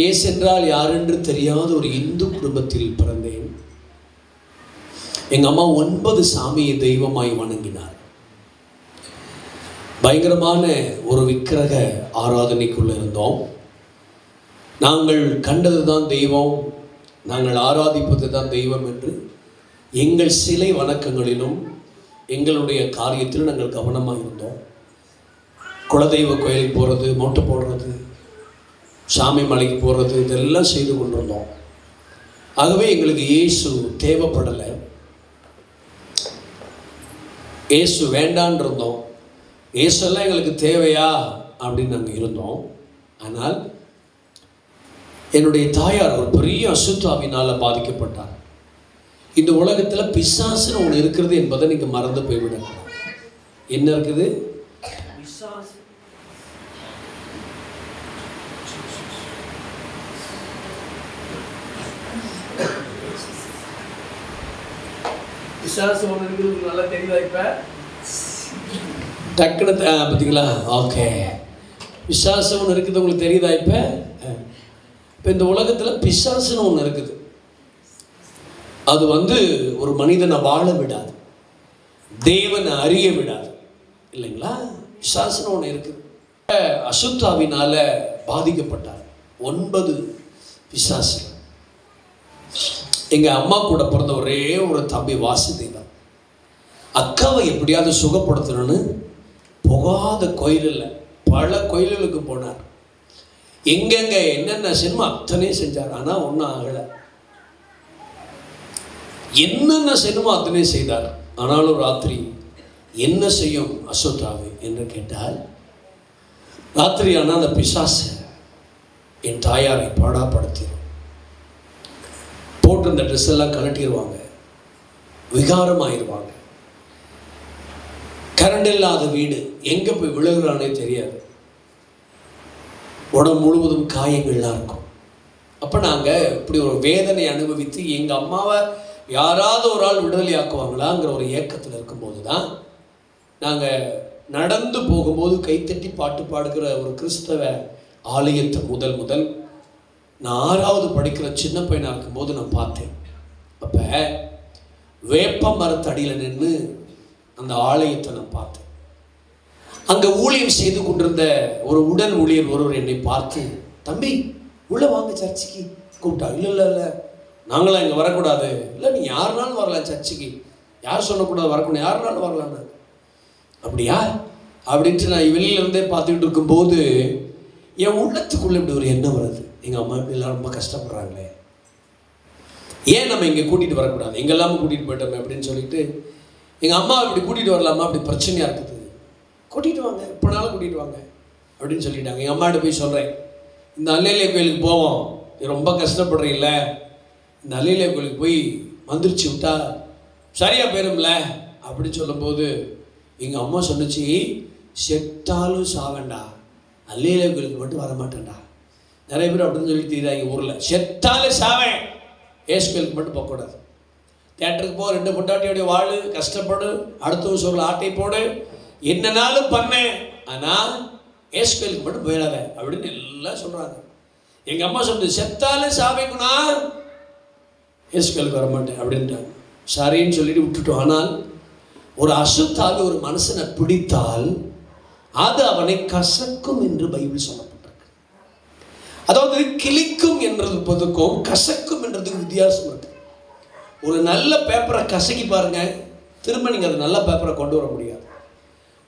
இயேசு என்றால் யாரென்று தெரியாத ஒரு இந்து குடும்பத்தில் பிறந்தேன். எங்கள் அம்மா ஒன்பது சாமியை தெய்வமாய் வணங்கினார். பயங்கரமான ஒரு விக்கிரக ஆராதனைக்குள்ள இருந்தோம். நாங்கள் கண்டது தான் தெய்வம் நாங்கள் ஆராதிப்பது தான் தெய்வம் என்று எங்கள் சிலை வணக்கங்களிலும் எங்களுடைய காரியத்திலும் நாங்கள் கவனமாக இருந்தோம். குலதெய்வ கோயிலுக்கு போகிறது மொட்டை போடுறது சாமி மலைக்கு போகிறது இதெல்லாம் செய்து கொண்டிருந்தோம். ஆகவே எங்களுக்கு இயேசு தேவைப்படலை. இயேசு வேண்டான் இருந்தோம். இயேசெல்லாம் எங்களுக்கு தேவையா? அப்படின்னு நாங்கள் இருந்தோம். ஆனால் என்னுடைய தாயார் ஒரு பெரிய அசுத்தாவினால் பாதிக்கப்பட்டார். இந்த உலகத்தில் பிசாசுன்னு ஒன்று இருக்கிறது என்பதை நீங்கள் மறந்து போய்விடக்கூடாது. என்ன இருக்குது? விசுவாசம் ஒன்று இருக்குது நல்லா தெரியுதா இப்போ? டக்குனு த- பார்த்தீங்களா ஓகே விசுவாசம் ஒன்று இருக்குது உங்களுக்கு தெரியுதா இப்போ? இப்போ இந்த உலகத்தில் பிசாசுன்னு ஒன்று இருக்குது. அது வந்து ஒரு மனிதனை வாழ விடாது. தேவனை அறிய விடாது. இல்லைங்களா? பிசாசுன்னு ஒன்று இருக்குது அசுத்தாவினால் பாதிக்கப்பட்டார். ஒன்பது பிசாசு எங்கள் அம்மா கூட பிறந்த ஒரே ஒரு தம்பி வாசுதேவன். அக்காவை எப்படியாவது சுகப்படுத்தணும்னு போகாத கோயிலில் பல கோயில்களுக்கு போனார். எங்கெங்க என்னென்ன சினிமா அத்தனையும் செஞ்சார் ஆனால் ஒன்றும் ஆகலை. என்னென்ன சினிமா அத்தனையும் செய்தார் ஆனாலும் ராத்திரி என்ன செய்யும் அசுத்தாவு என்று கேட்டால் ராத்திரி ஆனால் அந்த பிசாசு என் தாயாரை பாடாப்படுத்திடும் போட்டிருந்த ட்ரெஸ் எல்லாம் கழட்டிடுவாங்க விகாரமாயிருவாங்க. கரண்ட் இல்லாத வீடு எங்கே போய் விழுகிறானே தெரியாது. உடம்பு முழுவதும் காயங்கள்லாம் இருக்கும். அப்போ நாங்கள் இப்படி ஒரு வேதனை அனுபவித்து எங்கள் அம்மாவை யாராவது ஒரு ஆள் விடுதலை ஆக்குவாங்களாங்கிற ஒரு ஏக்கத்தில் இருக்கும்போது தான் நாங்கள் நடந்து போகும்போது கைத்தட்டி பாட்டு பாடுகிற ஒரு கிறிஸ்தவ ஆலயத்தை முதல் முதல் நான் ஆறாவது படிக்கிற சின்ன பையனாக இருக்கும்போது நான் பார்த்தேன். அப்போ வேப்ப மரத்தடியில் நின்று அந்த ஆலயத்தை நான் பார்த்தேன். அங்கே ஊழியம் செய்து கொண்டிருந்த ஒரு உடல் ஊழியர் ஒருவர் என்னை பார்த்து தம்பி உள்ளே வாங்க சர்ச்சுக்கு. கூப்பிட்டா இல்லை இல்லை இல்லை. நாங்களாம் இங்கே வரக்கூடாது. இல்லை நீ யாருனாலும் வரலாம் சர்ச்சுக்கு. யார் சொல்லக்கூடாது வரக்கூடாது. யாருனாலும் வரலான்னு அப்படியா? அப்படின்ட்டு நான் வெளியிலேருந்தே பார்த்துக்கிட்டு இருக்கும்போது என் உள்ளத்துக்குள்ளே இப்படி ஒரு எண்ணம் வருது. எங்கள் அம்மா எல்லாம் ரொம்ப கஷ்டப்படுறாங்களே. ஏன் நம்ம இங்கே கூட்டிகிட்டு வரக்கூடாது? எங்கெல்லாமும் கூட்டிகிட்டு போயிட்டோமே அப்படின்னு சொல்லிட்டு எங்கள் அம்மா இப்படி கூட்டிகிட்டு வரலாமா? அப்படி பிரச்சனையாக இருக்குது. கூட்டிகிட்டு வாங்க எப்போனாலும் கூட்டிகிட்டு வாங்க அப்படின்னு சொல்லிட்டாங்க. எங்கள் அம்மாட்ட போய் சொல்கிறேன் இந்த அல்லையிலே கோயிலுக்கு போவோம். நீ ரொம்ப கஷ்டப்படுறீங்கள இந்த அல்லையிலே கோயிலுக்கு போய் மந்திரிச்சு விட்டா சரியாக போயிடும்ல அப்படின்னு சொல்லும்போது எங்கள் அம்மா சொன்னுச்சு செத்தாலும் சாவேண்டா அல்லையிலே கோயிலுக்கு மட்டும் வர மாட்டேன்டா நிறைய பேர் அப்படின்னு சொல்லி தீராங்க ஊரில். செத்தாலும் சாவேன் ஏசு மட்டும் போகக்கூடாது தேட்டருக்கு போ ரெண்டு பொட்டாட்டியோடைய வாழு கஷ்டப்படு அடுத்த சொல்ல ஆட்டை போடு என்னனாலும் பண்ணேன் ஆனால் ஏஸ்பெலுக்கு மட்டும் போயிடாத அப்படின்னு எல்லாம் சொல்கிறாங்க எங்கள் அம்மா சொன்னது செத்தாலும் சாவைக்குனா ஏசு வரமாட்டேன் வர மாட்டேன் அப்படின்ட்டாங்க சரின்னு சொல்லிட்டு விட்டுட்டோம். ஆனால் ஒரு அசுத்தாவி ஒரு மனுஷனை பிடித்தால் அது அவனை கசக்கும் என்று பைபிள் சொல்லப்பட்டிருக்கு அதாவது கிளிக்கும் என்றதுக்கும் கசக்கும் என்றதுக்கு வித்தியாசம் இருக்கு. ஒரு நல்ல பேப்பரை கசக்கி பாருங்க திரும்ப நீங்கள் அதை நல்ல பேப்பரை கொண்டு வர முடியாது.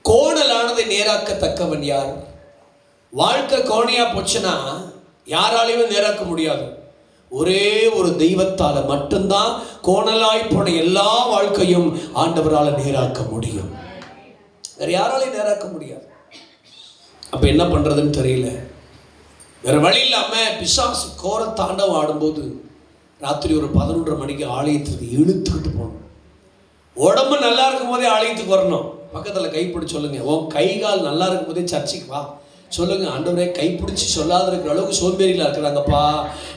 கோணலானதை நேராக்கத்தக்கவன் யார்? வாழ்க்கை கோணையாக போச்சுன்னா யாராலையுமே நேராக்க முடியாது. ஒரே ஒரு தெய்வத்தால் மட்டும்தான் கோணலாய் போன எல்லா வாழ்க்கையும் ஆண்டவரால் நேராக்க முடியும். வேறு யாராலையும் நேராக்க முடியாது. அப்போ என்ன பண்ணுறதுன்னு தெரியல. வேற வழி இல்லாம பிசாசு கோர தாண்டவம் ஆடும்போது ராத்திரி ஒரு பதினொன்றரை மணிக்கு ஆலயத்துக்கு இழுத்துக்கிட்டு போகணும் உடம்பு நல்லா இருக்கும் போதே ஆலயத்துக்கு வரணும். பக்கத்தில் கைப்பிடி சொல்லுங்க. உன் கை கால் நல்லா இருக்கும் போதே சர்ச்சைக்கு வா. சொல்லுங்க ஆண்டவரே கைப்பிடிச்சு சொல்லாத இருக்கிற அளவுக்கு சோம்பேறியில் இருக்கிறாங்கப்பா.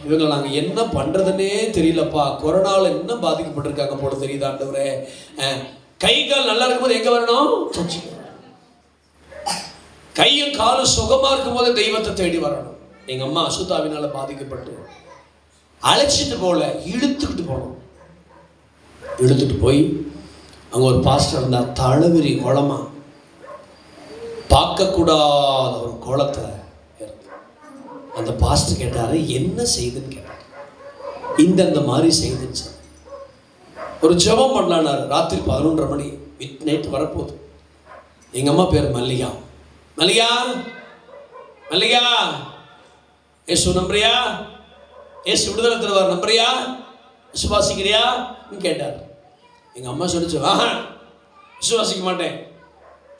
இவங்க நாங்கள் என்ன பண்ணுறதுன்னே தெரியலப்பா. கொரோனாவில் என்ன பாதிக்கப்பட்டிருக்காங்க போல தெரியுது ஆண்டவரே. கை கால் நல்லா இருக்கும்போது எங்கே வரணும்? சர்ச்சுக்கு. கையும் காலும் சுகமாக இருக்கும் போது தெய்வத்தை தேடி வரணும். எங்கள் அம்மா அசுத்தாவினால் பாதிக்கப்பட்டு அழைச்சிட்டு போகல இழுத்துக்கிட்டு போனோம். இழுத்துட்டு போய் அங்கே ஒரு பாஸ்டர் இருந்தார் தளவிரி குளமா பார்க்கக்கூடாத ஒரு குளத்தை அந்த பாஸ்டர் கேட்டாரு என்ன செய்துன்னு கேட்டார். இந்தந்த மாதிரி செய்துன்னு ஒரு ஜெபம் பண்ணலான்னாரு ராத்திரி பதினொன்றரை மணி. மிட் நைட் வரப்போகுது. எங்கள் அம்மா பேர் மல்லிகா. மல்லிகா! மல்லிகா! ஏசு நம்புறியா? ஏசு விடுதலை தருவார் நம்புறியா? விசுவாசிக்கிறியா? கேட்டார். எங்கள் அம்மா சொல்லிச்சு ஆஹா விசுவாசிக்க மாட்டேன்.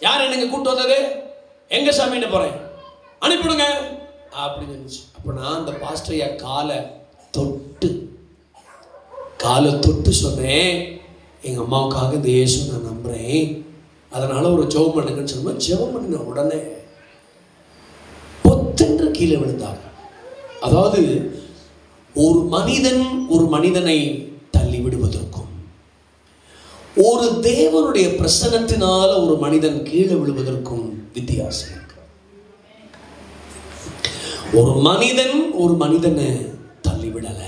யார் என்னங்க கூட்டு வந்தது? எங்க சாமின்னு போகிறேன் அனுப்பிவிடுங்க. அப்படின்னு இருந்துச்சு அப்போ நான் அந்த பாஸ்டரையா காலை தொட்டு காலை தொட்டு சொன்னேன். எங்கள் அம்மாவுக்காக இந்த இயேசு நான் நம்புகிறேன் அதனால் ஒரு ஜெபம் பண்ணுங்கன்னு சொல்லும்போது ஜெபம் பண்ணின உடனே பொத்தென்று கீழே விழுந்தாங்க. அதாவது ஒரு மனிதன் ஒரு மனிதனை தள்ளி விடுவதற்கும் ஒரு தேவனுடைய பிரசனத்தினால ஒரு மனிதன் கீழே விழுவதற்கும் வித்தியாசம் ஒரு மனிதன் ஒரு மனிதனை தள்ளிவிடல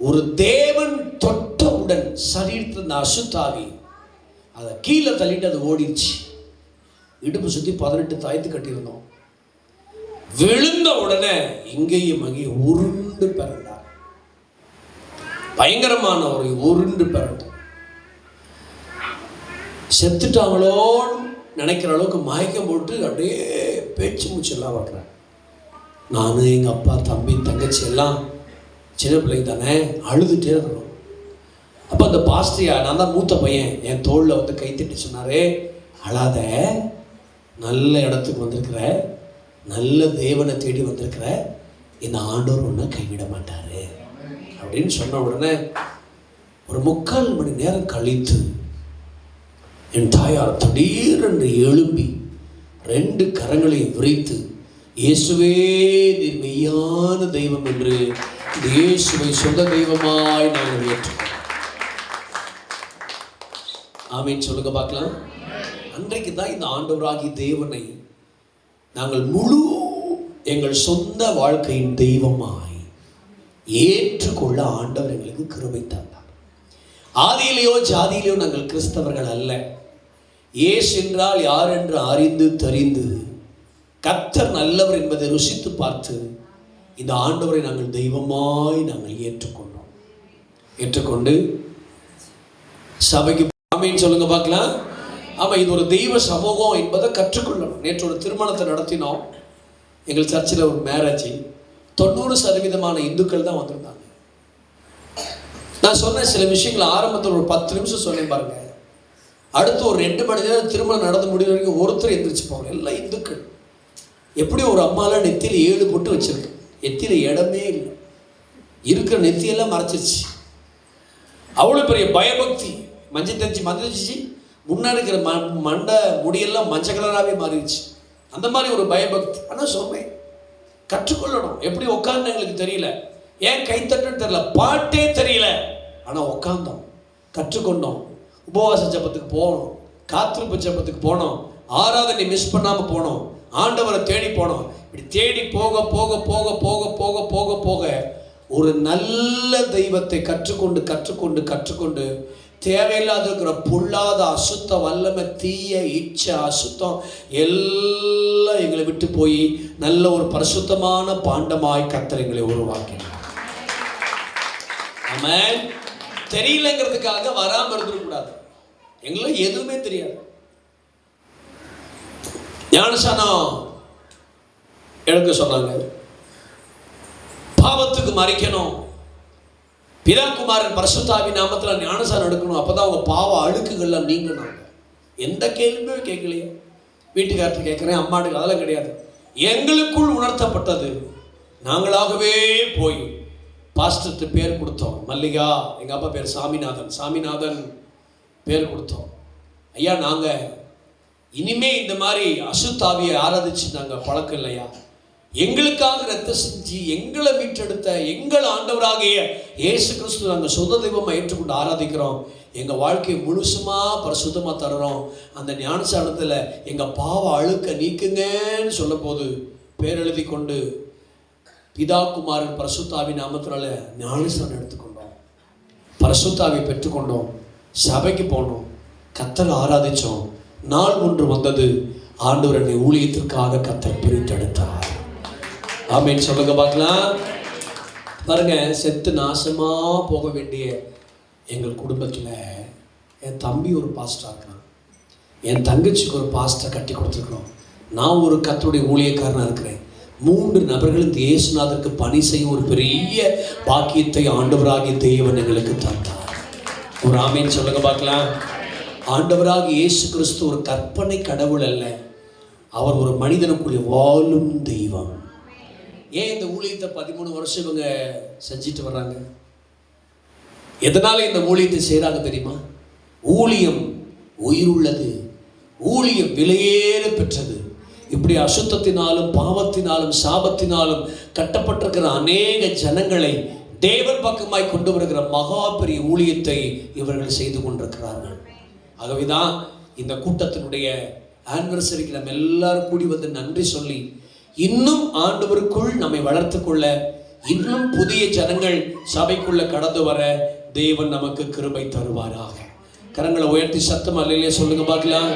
ஒரு தேவன் தொட்டவுடன் சரீரத்தில் இருந்த அசுத்தாவி அதை கீழே தள்ளிட்டு அது ஓடிடுச்சு. இடுப்பு சுற்றி பதினெட்டு தாய்த்து கட்டியிருந்தோம். விழுந்த உடனே இங்கேயும் அங்கேயும் உருண்டு பிறந்தார். பயங்கரமான ஒரு உருண்டு பிறந்தார் செத்துட்டாங்களோன்னு நினைக்கிற அளவுக்கு மயக்கம் போட்டு அப்படியே பேச்சு மூச்செல்லாம் வர்றேன் நான் எங்கள் அப்பா தம்பி தங்கச்சி எல்லாம் சின்ன பிள்ளைங்க தானே அழுதுகிட்டே இருக்கிறோம் அப்போ அந்த பாஸ்டரியா நான் தான் மூத்த பையன் என் தோளில் வந்து கை தட்டி சொன்னாரே அழாத நல்ல இடத்துக்கு வந்திருக்கிற நல்ல தேவனை தேடி வந்திருக்கிற இந்த ஆண்டோர் ஒன்றை கைவிட மாட்டார். அப்படின்னு சொன்ன உடனே ஒரு முக்கால் மணி நேரம் கழித்து என் தாயார் திடீரென்று எழும்பி ரெண்டு கரங்களையும் விரித்து இயேசுவே நீர் மெய்யான தெய்வம் என்று இயேசுவை சொந்த தெய்வமாய் நாங்கள் ஏற்றோம் ஆமீன். சொல்லுங்க பார்க்கலாம். அன்றைக்கு தான் இந்த ஆண்டவராகி தேவனை நாங்கள் முழு எங்கள் சொந்த வாழ்க்கையின் தெய்வமாய் ஏற்றுக்கொள்ள ஆண்டவர் எங்களுக்கு கிருபை தந்தார். ஆதியிலேயோ ஜாதியிலேயோ நாங்கள் கிறிஸ்தவர்கள் அல்ல. ஏசு என்றால் யார் என்று அறிந்து தெரிந்து கத்தர் நல்லவர் என்பதை ருசித்து பார்த்து இந்த ஆண்டவரை நாங்கள் தெய்வமாய் நாங்கள் ஏற்றுக்கொண்டோம். ஏற்றுக்கொண்டு சபைக்கு ஆமீன் சொல்லுங்க பார்க்கலாம். ஆமாம் இது ஒரு தெய்வ சமூகம் என்பதை கற்றுக்கொள்ளணும். நேற்று ஒரு திருமணத்தை நடத்தினோம். எங்கள் சர்ச்சில் ஒரு மேரேஜ் தொண்ணூறு சதவீதமான இந்துக்கள் தான் வந்திருந்தாங்க. நான் சொன்ன சில விஷயங்கள் ஆரம்பத்தில் ஒரு பத்து நிமிஷம் சொன்னேன் பாருங்க. அடுத்து ஒரு ரெண்டு மணி நேரம் திருமணம் நடந்து முடிவு வரைக்கும் ஒருத்தர் எந்திரிச்சு போவாங்க எல்லாம் இந்துக்கள். எப்படி ஒரு அம்மாலாம் நெத்தியில் ஏழு போட்டு வச்சிருக்கு. நெத்தியில் இடமே இல்லை. இருக்கிற நெத்தியெல்லாம் மறைச்சிருச்சு. அவ்வளோ பெரிய பயபக்தி. மஞ்சள் தச்சு மஞ்சள் தச்சு முன்னாடி இருக்கிற ம மண்டை முடியெல்லாம் மஞ்சள் கலராகவே மாறிடுச்சு. அந்த மாதிரி ஒரு பயபக்தி. ஆனால் சொன்னேன் கற்றுக்கொள்ளணும். எப்படி உட்கார்ந்து எங்களுக்கு தெரியல. ஏன் கைத்தட்டுன்னு தெரியல. பாட்டே தெரியல. ஆனால் உட்காந்தோம் கற்றுக்கொண்டோம். உபவாச ஜபத்துக்கு போனோம். காத்திருப்பு ஜபத்துக்கு போனோம். ஆராதனை மிஸ் பண்ணாமல் போனோம். ஆண்டவரை தேடி போனோம். இப்படி தேடி போக போக போக போக போக போக போக ஒரு நல்ல தெய்வத்தை கற்றுக்கொண்டு கற்றுக்கொண்டு கற்றுக்கொண்டு தேவையில்லாத இருக்கிற பொல்லாத அசுத்த வல்லமை தீய இச்சை அசுத்தம் எல்லாம் எங்களை விட்டு போய் நல்ல ஒரு பரிசுத்தமான பாண்டமாய் கத்தர் எங்களை உருவாக்கினார். நம்ம தெரியலங்கிறதுக்காக வராம இருந்துடக்கூடாது எங்களுக்கு எதுவுமே தெரியாது. ஞானசானம் எடுக்க சொன்னாங்க. பாவத்துக்கு மறைக்கணும். பிதாகுமாரன் பரசுத்தாவி நாமத்தில் ஞானசாரம் எடுக்கணும் அப்போதான் அவங்க பாவ அழுக்குகள்லாம் நீங்கினாங்க. எந்த கேள்வியுமே கேட்கலையே. வீட்டுக்காரர்கிட்ட கேட்குறேன் அம்மாட்டுக்கு அதெல்லாம் கிடையாது. எங்களுக்குள் உணர்த்தப்பட்டது நாங்களாகவே போய் பாஸ்டர்ட்டு பேர் கொடுத்தோம். மல்லிகா எங்கள் அப்பா பேர் சாமிநாதன். சாமிநாதன் பேர் கொடுத்தோம். ஐயா நாங்கள் இனிமே இந்த மாதிரி அசுத்தாவியை ஆராதிச்சு நாங்கள் பழக்கம் இல்லையா? எங்களுக்காக ரத்த செஞ்சு எங்களை மீட்டெடுத்த எங்கள் ஆண்டவராகிய இயேசு கிறிஸ்து நாங்கள் சொந்த தெய்வமாக ஏற்றுக்கொண்டு ஆராதிக்கிறோம். எங்கள் வாழ்க்கையை முழுசுமாக பரிசுத்தமாக தருகிறோம். அந்த ஞானசாலத்தில் எங்கள் பாவ அழுக்க நீக்குங்கன்னு சொல்லும்போது பேர் எழுதி கொண்டு பிதா குமாரன் பரசுத்தாவி நாமத்தினால ஞானசாலம் எடுத்துக்கொண்டோம். பரசுத்தாவி பெற்றுக்கொண்டோம். சபைக்கு போனோம். கத்தல் ஆராதித்தோம் நாள் ஒன்று வந்தது. ஆண்டவர் என்னை ஊழியத்திற்காக கத்தர் பிரித்தெடுத்தார். ஆமென். சொல்லுங்க பார்க்கலாம். பாருங்க செத்து நாசமா போக வேண்டிய எங்கள் குடும்பத்தில் என் தம்பி ஒரு பாஸ்டராக இருக்கான். என் தங்கச்சிக்கு ஒரு பாஸ்டரை கட்டி கொடுத்துருக்குறோம். நான் ஒரு கத்தருடைய ஊழியக்காரனாக இருக்கிறேன். மூன்று நபர்கள் இந்த இயேசுநாதருக்கு பணி செய்யும் ஒரு பெரிய பாக்கியத்தை ஆண்டவராகிய தெய்வன் எங்களுக்கு தந்தார். ஒரு ஆமீன். சொல்லுங்க பார்க்கலாம். ஆண்டவராக இயேசு கிறிஸ்து ஒரு கற்பனை கடவுள் அல்ல. அவர் ஒரு மனிதனுக்குரிய வாழும் தெய்வம். ஏன் இந்த ஊழியத்தை பதிமூணு வருஷம் இவங்க செஞ்சுட்டு வர்றாங்க? எதனால இந்த ஊழியத்தை செய்கிறாங்க தெரியுமா? ஊழியம் உயிருள்ளது. ஊழியம் விலையேற பெற்றது. இப்படி அசுத்தத்தினாலும் பாவத்தினாலும் சாபத்தினாலும் கட்டப்பட்டிருக்கிற அநேக ஜனங்களை தேவன் பக்கமாய் கொண்டு வருகிற மகா பெரிய ஊழியத்தை இவர்கள் செய்து கொண்டிருக்கிறார்கள். ஆகவேதான் இந்த கூட்டத்தினுடைய ஆனிவர்சரிக்கு நம்ம எல்லாரும் கூடி வந்து நன்றி சொல்லி இன்னும் ஆண்டவருக்குள் நம்மை வளர்த்து கொள்ள இன்னும் புதிய ஜனங்கள் சபைக்குள்ள கடந்து வர தேவன் நமக்கு கிருபை தருவாராக. கரங்களை உயர்த்தி சத்தம் அல்லையிலே சொல்லுங்க பார்க்கலாம்.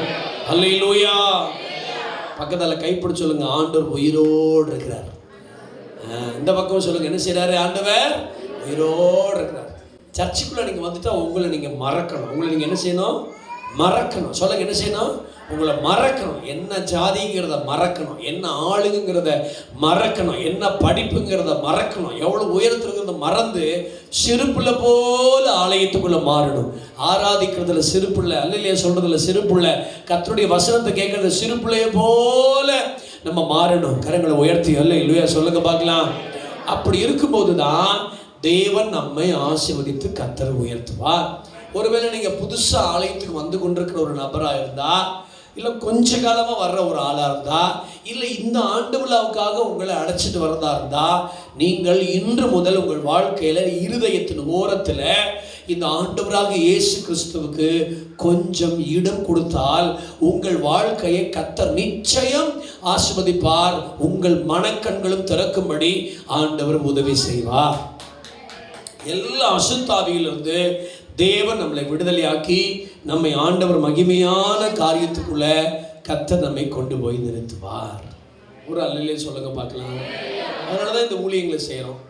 அல்லையிலூயா பக்கத்தில் கைப்பிடி சொல்லுங்க ஆண்டவர் உயிரோடு இருக்கிறார். இந்த பக்கம் சொல்லுங்க என்ன செய்யறாரு ஆண்டவர்? உயிரோடு இருக்கிறார். சர்ச்சுக்குள்ள நீங்க வந்துட்டா உங்களை நீங்க மறக்கணும். உங்களை நீங்க என்ன செய்யணும்? மறக்கணும். சொல்லுங்க என்ன செய்யணும்? உங்களை மறக்கணும். என்ன ஜாதிங்கிறத மறக்கணும். என்ன ஆளுங்கிறத மறக்கணும். என்ன படிப்புங்கிறத மறக்கணும். எவ்வளோ உயரத்துலங்கிறத மறந்து சிறுப்புள்ள போல ஆலயத்துக்குள்ளே மாறணும். ஆராதிக்கிறதுல சிறுப்புள்ள அல்லையே சொல்றதுல சிறுப்புள்ள கத்தருடைய வசனத்தை கேட்கறது சிறுப்புள்ளைய போல நம்ம மாறணும். கரங்களை உயர்த்தி அல்ல இல்லையா சொல்லுங்க பார்க்கலாம். அப்படி இருக்கும்போது தான் தேவன் நம்மை ஆசீர்வதித்து கத்தர் உயர்த்துவார். ஒருவேளை நீங்கள் புதுசாக ஆலயத்துக்கு வந்து கொண்டிருக்கிற ஒரு நபராக இருந்தால் இல்லை கொஞ்ச காலமாக வர்ற ஒரு ஆளாக இருந்தா இல்லை இந்த ஆண்டு விழாவுக்காக உங்களை அழைச்சிட்டு வரதா இருந்தா நீங்கள் இன்று முதல் உங்கள் வாழ்க்கையில் இருதயத்தின் ஓரத்தில் இந்த ஆண்டவராக இயேசு கிறிஸ்துவுக்கு கொஞ்சம் இடம் கொடுத்தால் உங்கள் வாழ்க்கையை கத்தர் நிச்சயம் ஆசிர்வதிப்பார். உங்கள் மனக்கண்களும் திறக்கும்படி ஆண்டவர் உதவி செய்வார். எல்லா அசுத்தாவியிலிருந்து தேவன் நம்மளை விடுதலையாக்கி நம்மை ஆண்டவர் மகிமையான காரியத்துக்குள்ள கத்த நம்மை கொண்டு போய் நிறுத்துவார். ஒரு அல்லையிலே சொல்லுங்க பார்க்கலாம். அதனால தான் இந்த ஊழியங்களை செய்கிறோம்